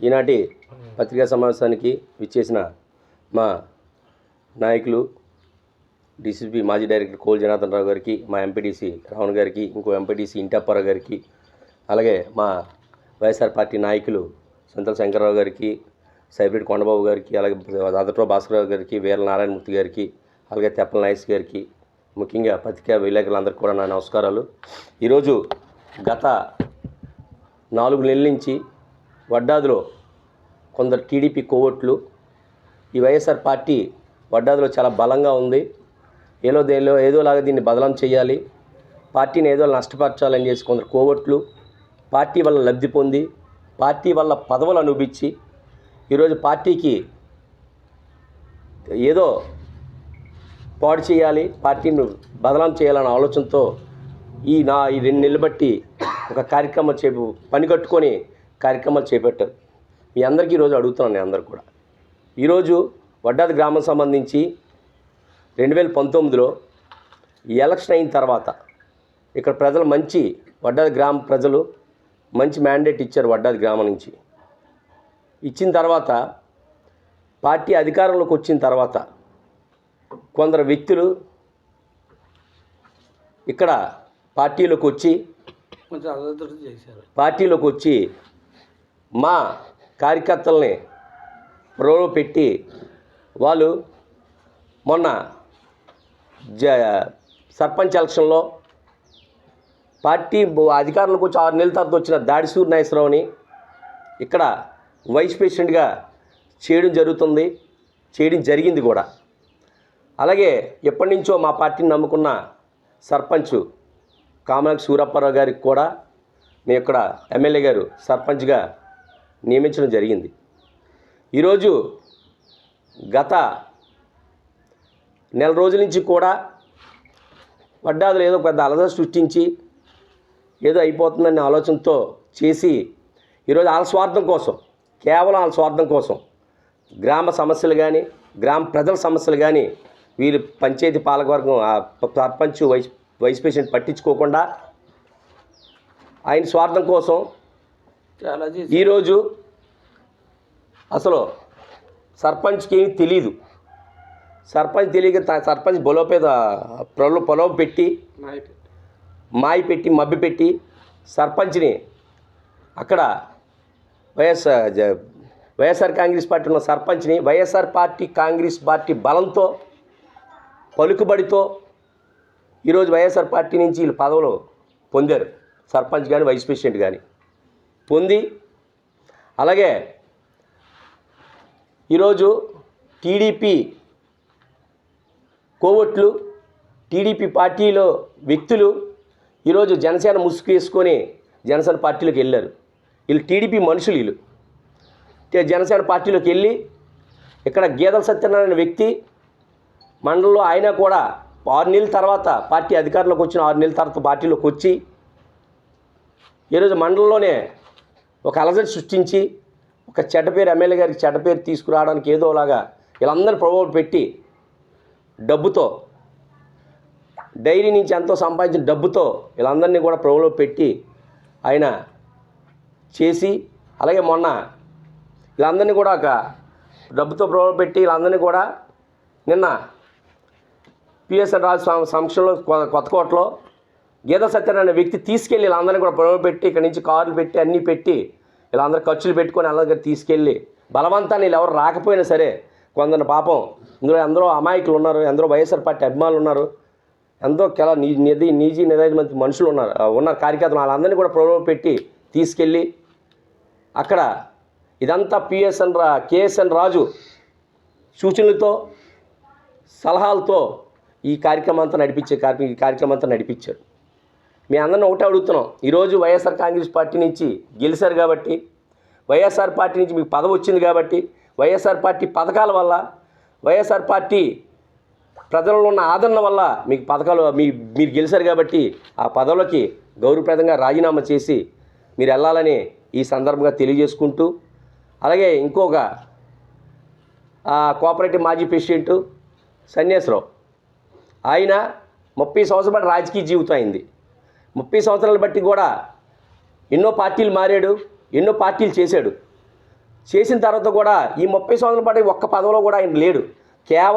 ఈనాటి పత్రికా సమావేశానికి విచ్చేసిన మా నాయకులు డిసిపి మాజీ డైరెక్టర్ కోల్ జనార్దన్ రావు గారికి మా ఎంపీటీసీ రావణ్ గారికి ఇంకో ఎంపీటీసీ ఇంటప్పారావు గారికి అలాగే మా వైఎస్ఆర్ పార్టీ నాయకులు సంతల శంకర్రావు గారికి సైబ్రిడ్ కొండబాబు గారికి అలాగే అదటో భాస్కరరావు గారికి వీర నారాయణమూర్తి గారికి అలాగే తెప్పల నాయస్ గారికి ముఖ్యంగా పత్రికా విలేకరులందరికీ కూడా నా నమస్కారాలు. ఈరోజు గత నాలుగు నెలల నుంచి వడ్డాదిలో కొందరు టీడీపీ కోవట్లు ఈ వైఎస్ఆర్ పార్టీ వడ్డాదిలో చాలా బలంగా ఉంది. ఏదో దేలో ఏదోలాగా దీన్ని బదలం చేయాలి. పార్టీని ఏదో నష్టపరచాలని చేసి కొందరు కోవట్లు పార్టీ వల్ల లబ్ధి పొంది పార్టీ వల్ల పదవులు అనుభవించి ఈరోజు పార్టీకి ఏదో పాడు చేయాలి పార్టీని బదనాం చేయాలనే ఆలోచనతో ఈ నా ఈ రెండు నెలలు బట్టి ఒక కార్యక్రమం చేపు పని కట్టుకొని కార్యక్రమాలు చేపట్టారు. మీ అందరికీ ఈరోజు అడుగుతున్నాను నేను అందరు కూడా. ఈరోజు వడ్డాది గ్రామం సంబంధించి రెండు వేల పంతొమ్మిదిలో ఎలక్షన్ అయిన తర్వాత ఇక్కడ ప్రజలు మంచి వడ్డాది గ్రామ ప్రజలు మంచి మ్యాండేట్ ఇచ్చారు వడ్డాది గ్రామం నుంచి. ఇచ్చిన తర్వాత పార్టీ అధికారంలోకి వచ్చిన తర్వాత కొందరు వ్యక్తులు ఇక్కడ పార్టీలోకి వచ్చి కొంచెం పార్టీలోకి వచ్చి మా కార్యకర్తల్ని ప్రోలో పెట్టి వాళ్ళు మొన్న జ సర్పంచ్ ఎలక్షన్లో పార్టీ బ- అధికారంలోకి వచ్చి ఆరు నెలల తర్వాత వచ్చిన దాడిసూరి నాగేశ్వరరావుని ఇక్కడ వైస్ ప్రెసిడెంట్గా చేయడం జరుగుతుంది చేయడం జరిగింది కూడా. అలాగే ఎప్పటి నుంచో మా పార్టీని నమ్ముకున్న సర్పంచ్ కామలకి సూరప్పారావు గారికి కూడా మేము ఇక్కడ ఎమ్మెల్యే గారు సర్పంచ్గా నియమించడం జరిగింది. ఈరోజు గత నెల రోజుల నుంచి కూడా వడ్డాదులు ఏదో పెద్ద అలజడి సృష్టించి ఏదో అయిపోతుందనే ఆలోచనతో చేసి ఈరోజు వాళ్ళ స్వార్థం కోసం కేవలం వాళ్ళ స్వార్థం కోసం గ్రామ సమస్యలు కానీ గ్రామ ప్రజల సమస్యలు కానీ వీరు పంచాయతీ పాలకవర్గం సర్పంచ్ వైస్ వైస్ ప్రెసిడెంట్ పట్టించుకోకుండా ఆయన స్వార్థం కోసం ఈరోజు అసలు సర్పంచ్కి ఏమీ తెలియదు సర్పంచ్ తెలియక సర్పంచ్ బలోపేద ప్రలో పొలం పెట్టి మాయి పెట్టి. మబ్బి పెట్టి సర్పంచ్ని అక్కడ వైఎస్ఆర్ జ- వైఎస్ఆర్ కాంగ్రెస్ పార్టీ ఉన్న సర్పంచ్ని వైఎస్ఆర్ పార్టీ కాంగ్రెస్ పార్టీ బలంతో పలుకుబడితో ఈరోజు వైఎస్ఆర్ పార్టీ నుంచి వీళ్ళు పదవులు పొందారు. సర్పంచ్ కానీ వైస్ ప్రెసిడెంట్ కానీ పొంది అలాగే ఈరోజు టీడీపీ కోవట్లు టీడీపీ పార్టీలో వ్యక్తులు ఈరోజు జనసేన ముసుగు వేసుకొని జనసేన పార్టీలోకి వెళ్ళారు. వీళ్ళు టీడీపీ మనుషులు వీళ్ళు. జనసేన పార్టీలోకి వెళ్ళి ఇక్కడ గీదల సత్యనారాయణ వ్యక్తి మండలంలో ఆయన కూడా ఆరు నెలల తర్వాత పార్టీ అధికారంలోకి వచ్చిన ఆరు నెలల తర్వాత పార్టీలోకి వచ్చి ఈరోజు మండలంలోనే ఒక అలజడి సృష్టించి ఒక చెడ్డ పేరు ఎమ్మెల్యే గారికి చెడ్డ పేరు తీసుకురావడానికి ఏదోలాగా వీళ్ళందరూ ప్రభావం పెట్టి డబ్బుతో డైరీ నుంచి ఎంతో సంపాదించిన డబ్బుతో వీళ్ళందరినీ కూడా ప్రభులో పెట్టి ఆయన చేసి అలాగే మొన్న వీళ్ళందరినీ కూడా ఒక డబ్బుతో ప్రభులో పెట్టి వీళ్ళందరినీ కూడా నిన్న పిఎస్ఆర్ రాజు సం- కొత్తకోటలో గీత సత్యనారాయణ వ్యక్తి తీసుకెళ్ళి వీళ్ళందరినీ కూడా ప్రభులో పెట్టి ఇక్కడి నుంచి కార్లు పెట్టి అన్నీ పెట్టి ఇలా అందరు ఖర్చులు పెట్టుకొని అందరి తీసుకెళ్ళి బలవంతాన్ని వీళ్ళు ఎవరు రాకపోయినా సరే కొందరు పాపం ఇందులో ఎందరో అమాయకులు ఉన్నారు ఎందరో వైఎస్ఆర్ పార్టీ అభిమానులు ఉన్నారు ఎంతో కెలా నిధి నీజీ నిజాయితీ మనుషులు ఉన్నారు ఉన్న ఉన్నారు కార్యకర్తలు వాళ్ళందరినీ కూడా ప్రభులో పెట్టి తీసుకెళ్ళి అక్కడ ఇదంతా పిఎస్ఎన్ రా కేఎస్ఎన్ రాజు సూచనలతో సలహాలతో ఈ కార్యక్రమం అంతా నడిపించే కార్య ఈ కార్యక్రమం అంతా నడిపించారు. మీ అందరిని ఒకటే అడుగుతున్నాం. ఈరోజు వైఎస్ఆర్ కాంగ్రెస్ పార్టీ నుంచి గెలిచారు కాబట్టి వైఎస్ఆర్ పార్టీ నుంచి మీకు పదవి వచ్చింది కాబట్టి వైఎస్ఆర్ పార్టీ పథకాల వల్ల వైఎస్ఆర్ పార్టీ ప్రజలలో ఉన్న ఆదరణ వల్ల మీకు పథకాలు మీ మీరు గెలిచారు కాబట్టి ఆ పదవులకి గౌరవప్రదంగా రాజీనామా చేసి మీరు వెళ్ళాలని ఈ సందర్భంగా తెలియజేసుకుంటూ అలాగే ఇంకొక కోఆపరేటివ్ మాజీ ప్రెసిడెంట్ సన్యాసరావు. ఆయన ముప్పై సంవత్సరాల పాటు రాజకీయ జీవితం అయింది. ముప్పై సంవత్సరాలు బట్టి కూడా ఎన్నో పార్టీలు మారాడు ఎన్నో పార్టీలు చేశాడు. చేసిన తర్వాత కూడా ఈ ముప్పై సంవత్సరాల పాటు ఒక్క పదవిలో కూడా ఆయన లేడు. కేవలం